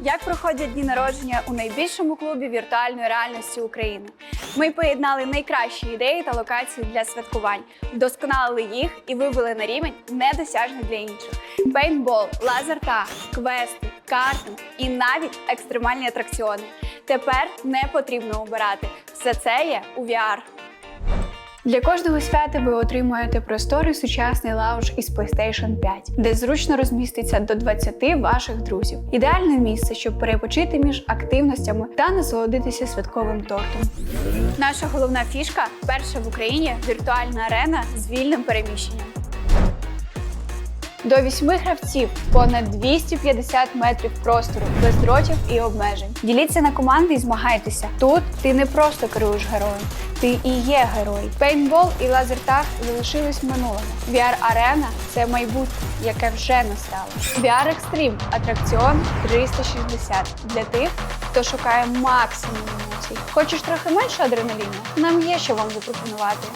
Як проходять дні народження у найбільшому клубі віртуальної реальності України? Ми поєднали найкращі ідеї та локації для святкувань, вдосконалили їх і вивели на рівень недосяжний для інших. Пейнтбол, лазертаг, квести, картинг і навіть екстремальні атракціони. Тепер не потрібно обирати. Все це є у VR. Для кожного свята ви отримуєте просторий сучасний лаунж із PlayStation 5, де зручно розміститься до 20 ваших друзів. Ідеальне місце, щоб перепочити між активностями та насолодитися святковим тортом. Наша головна фішка перша в Україні віртуальна арена з вільним переміщенням. До вісьми гравців понад 250 метрів простору без дротів і обмежень. Діліться на команди і змагайтеся. Тут ти не просто керуєш героєм, ти і є герой. Пейнтбол і лазертаг залишились в минулому. VR-арена – це майбутнє, яке вже настало. VR Extreme – атракціон 360 для тих, хто шукає максимум емоцій. Хочеш трохи менше адреналіну? Нам є що вам запропонувати.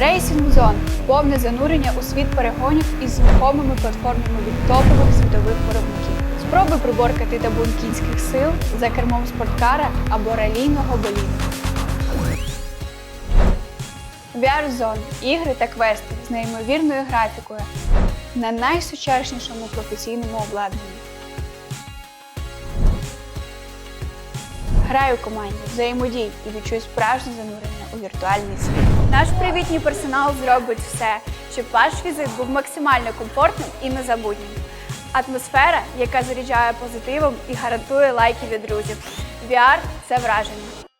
Racing Zone – повне занурення у світ перегонів із рухомими платформами від топових світових виробників. Спробуй приборкати табун кінських сил за кермом спорткара або ралійного боліду. VR Zone – ігри та квести з неймовірною графікою на найсучаснішому професійному обладнанні. Грай у команді, взаємодій і відчуй справжнє занурення у віртуальний світ. Наш привітній персонал зробить все, щоб ваш візит був максимально комфортним і незабутнім. Атмосфера, яка заряджає позитивом і гарантує лайки від друзів. VR – це враження.